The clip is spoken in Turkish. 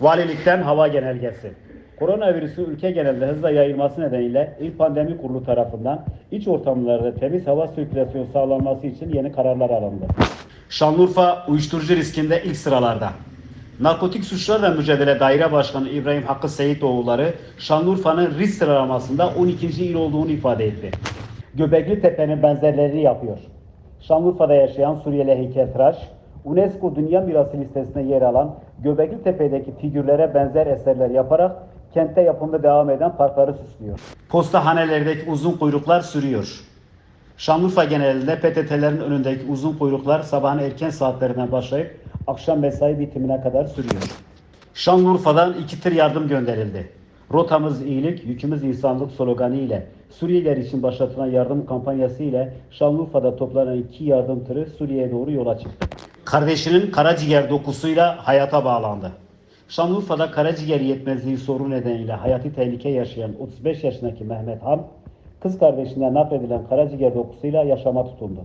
Valilikten hava genelgesi. Koronavirüsün ülke genelinde hızla yayılması nedeniyle İl Pandemi Kurulu tarafından iç ortamlarda temiz hava sirkülasyonu sağlanması için yeni kararlar alındı. Şanlıurfa uyuşturucu riskinde ilk sıralarda. Narkotik Suçlarla Mücadele Daire Başkanı İbrahim Hakkı Seyitoğulları Şanlıurfa'nın risk sıralamasında 12. il olduğunu ifade etti. Göbekli Tepe'nin benzerlerini yapıyor. Şanlıurfa'da yaşayan Suriyeli heykeltıraş, UNESCO Dünya Mirası listesine yer alan Göbekli Tepe'deki figürlere benzer eserler yaparak kentte yapımda devam eden parkları süslüyor. Postahanelerdeki uzun kuyruklar sürüyor. Şanlıurfa genelinde PTT'lerin önündeki uzun kuyruklar sabahın erken saatlerinden başlayıp akşam mesai bitimine kadar sürüyor. Şanlıurfa'dan iki tır yardım gönderildi. Rotamız iyilik, yükümüz insanlık sloganı ile Suriyeliler için başlatılan yardım kampanyası ile Şanlıurfa'da toplanan iki yardım tırı Suriye'ye doğru yola çıktı. Kardeşinin karaciğer dokusuyla hayata bağlandı. Şanlıurfa'da karaciğer yetmezliği sorunu nedeniyle hayati tehlike yaşayan 35 yaşındaki Mehmet Han, kız kardeşinden nakledilen karaciğer dokusuyla yaşama tutundu.